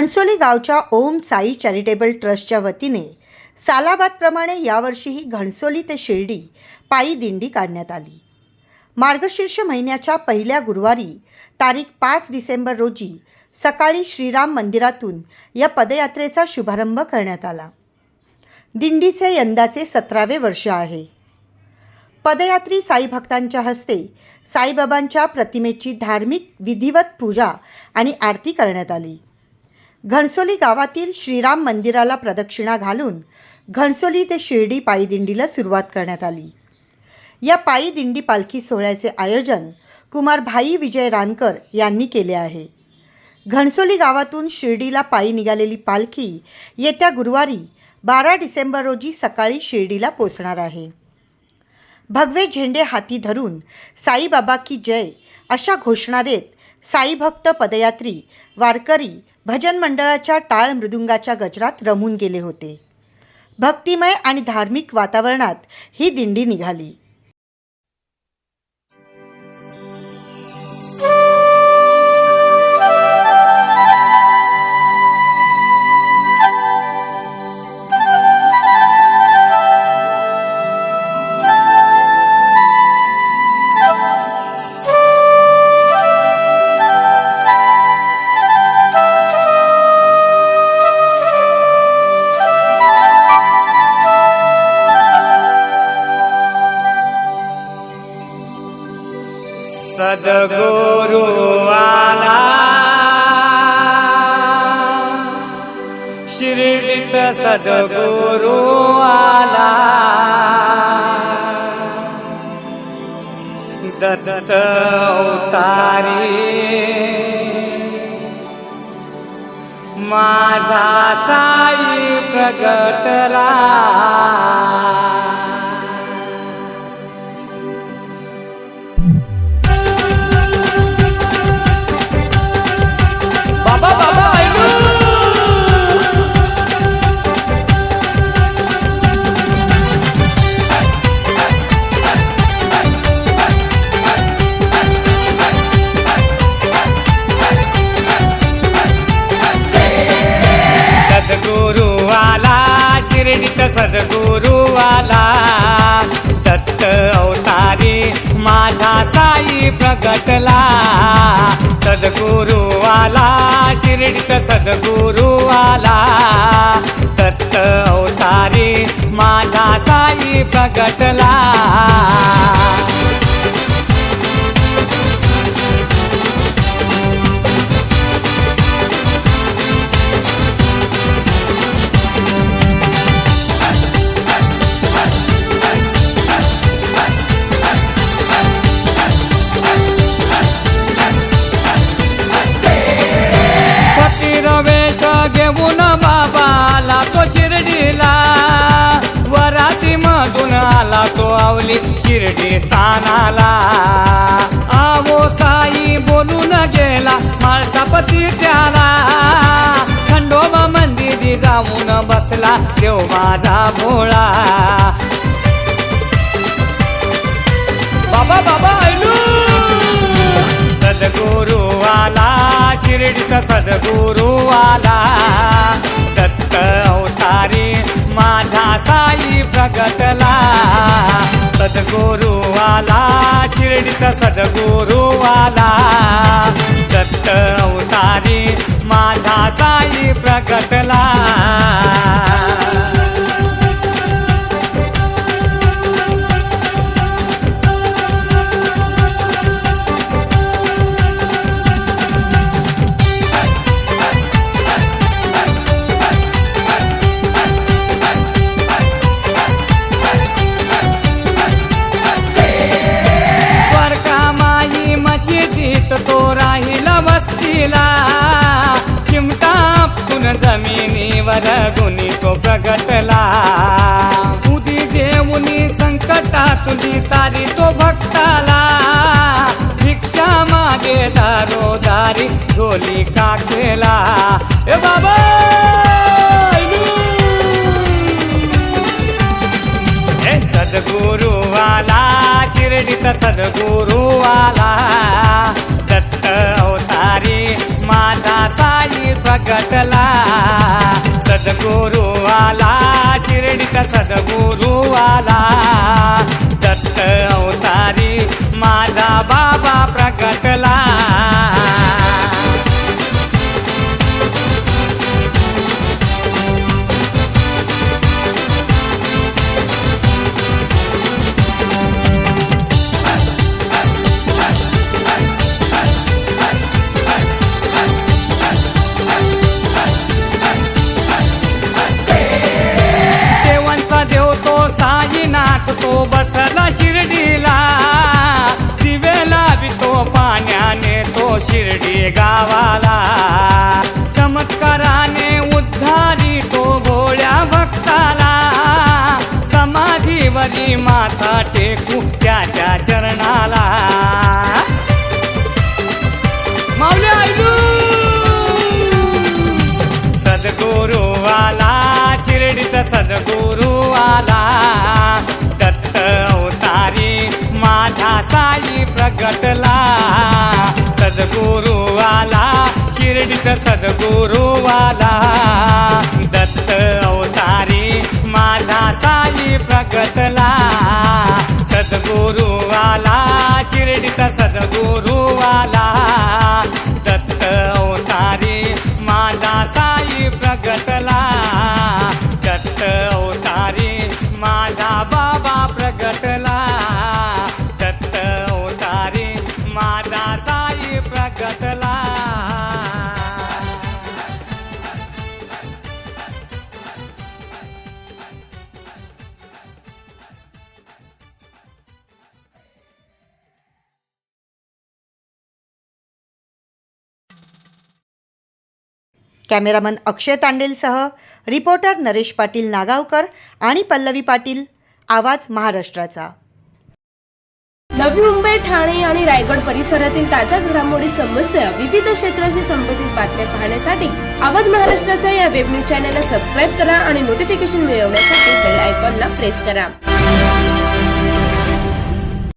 घणसोली गावच्या ओम साई चॅरिटेबल ट्रस्टच्या वतीने सालाबादप्रमाणे यावर्षीही घणसोली ते शिर्डी पायी दिंडी काढण्यात आली. मार्गशीर्ष महिन्याच्या पहिल्या गुरुवारी तारीख पाच डिसेंबर रोजी सकाळी श्रीराम मंदिरातून या पदयात्रेचा शुभारंभ करण्यात आला. दिंडीचे यंदाचे सतरावे वर्ष आहे. पदयात्री साई भक्तांच्या हस्ते साईबाबांच्या प्रतिमेची धार्मिक विधिवत पूजा आणि आरती करण्यात आली. घणसोली गावातील श्रीराम मंदिराला प्रदक्षिणा घालून घणसोली ते शिर्डी पायी दिंडीला सुरुवात करण्यात आली. या पायी दिंडी पालखी सोहळ्याचे आयोजन कुमार भाई विजय रानकर यांनी केले आहे. घणसोली गावातून शिर्डीला पायी निघालेली पालखी येत्या गुरुवारी बारा डिसेंबर रोजी सकाळी शिर्डीला पोचणार आहे. भगवे झेंडे हाती धरून साईबाबा की जय अशा घोषणा देत साईभक्त पदयात्री वारकरी भजन मंडळाच्या टाळ मृदुंगाच्या गजरात रमून गेले होते. भक्तिमय आणि धार्मिक वातावरणात ही दिंडी निघाली. सद्गुरु आला. दत्त उतारी माझा साई प्रगटला सद्गुरुवाला दत्त अवतारी माझा साई प्रगटला. सद्गुरुवाला शिर्डीत सद्गुरुवाला. दत्त अवतारी माझा साई प्रगटला. स्थानाला. आवो साई बोलून गेला माळसापती त्याला. खंडोबा मंदिरी जाऊन बसला देव माझा भोळा. बाबा बाबा ऐलू. सद्गुरु आला शिर्डीचा सद्गुरु आला दत्त अवतारी माझा साई प्रगटला सद्गुरु आला शिर्डीचा सद्गुरु आला दत्त अवतारी माझा साई प्रकटला जमिनीवर गुणी तो प्रगटला. उदी देऊनी संकटातुली तारी तो भक्ताला. भिक्षा मागे दारो दारी झोली काकेला ए बाबा! हे सद्गुरु आला शिर्डीत सद्गुरु आला दत्त अवतारी माझा साई प्रगटला. सद्गुरु आला शिर्डीचा सद्गुरु आला. दत्त अवतारी माझा बाबा प्रगटला. गावाला. चमत्काराने उद्धारी तो भोळ्या भक्ताला. समाधीवरी माता टेकू त्याच्या चरणाला. माऊली आला शिर्डीचा सद्गुरु आला दत्त अवतारी माझा साई प्रगटला. सद्गुरु आला सद्गुरुवाला. दत्त अवतारी माझा साई प्रगटला सद्गुरुवाला शिर्डीत सद्गुरुवाला. दत्त अवतारी माझा साई प्रगटला दत्त अवतारी माझा बाबा प्रगटला दत्त अवतारी माझा साई प्रग कॅमेरामन अक्षय तांडेलसह रिपोर्टर नरेश पाटील नागावकर आणि पल्लवी पाटील आवाज महाराष्ट्राचा. नवी मुंबई ठाणे आणि रायगड परिसरातील ताज्या घडामोडी समस्या विविध क्षेत्राशी संबंधित बातम्या पाहण्यासाठी आवाज महाराष्ट्राच्या या वेब न्यूज चॅनलला सबस्क्राईब करा आणि नोटिफिकेशन मिळवण्यासाठी बेल आयकॉनला प्रेस करा.